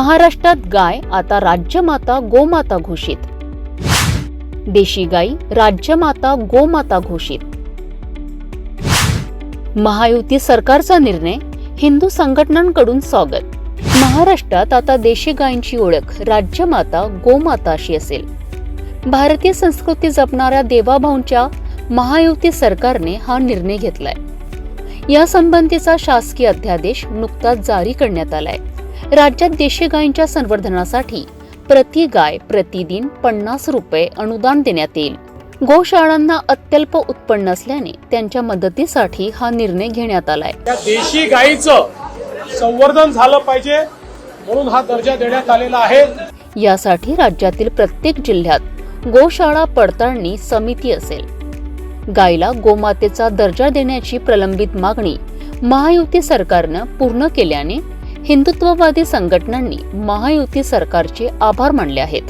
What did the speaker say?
महाराष्ट्रात गाय आता राज्यमाता गोमाता घोषित. देशी गाई राज्यमाता गोमाता घोषित. महायुती सरकारचा निर्णय हिंदू संघटनांकडून स्वागत. महाराष्ट्रात आता देशी गायींची ओळख राज्यमाता गोमाता अशी असेल. भारतीय संस्कृती जपणाऱ्या देवाभाऊंच्या महायुती सरकारने हा निर्णय घेतलाय. यासंबंधीचा शासकीय अध्यादेश नुकताच जारी करण्यात आलाय. राज्यात देशी गायींच्या संवर्धनासाठी प्रति गाय प्रतिदिन पन्नास रुपये अनुदान देण्यात येईल. गोशाळांना अत्यल्प उत्पन्न असल्याने त्यांच्या मदतीसाठी हा निर्णय घेण्यात आलाय. देशी गायीचं संवर्धन झालं पाहिजे म्हणून हा दर्जा देण्यात आलेला आहे. यासाठी राज्यातील प्रत्येक जिल्ह्यात गोशाळा पडताळणी समिती असेल. गायीला गोमातेचा दर्जा देण्याची प्रलंबित मागणी महायुती सरकारनं पूर्ण केल्याने हिंदुत्ववादी संघटनांनी महायुती सरकारचे आभार मानले आहेत.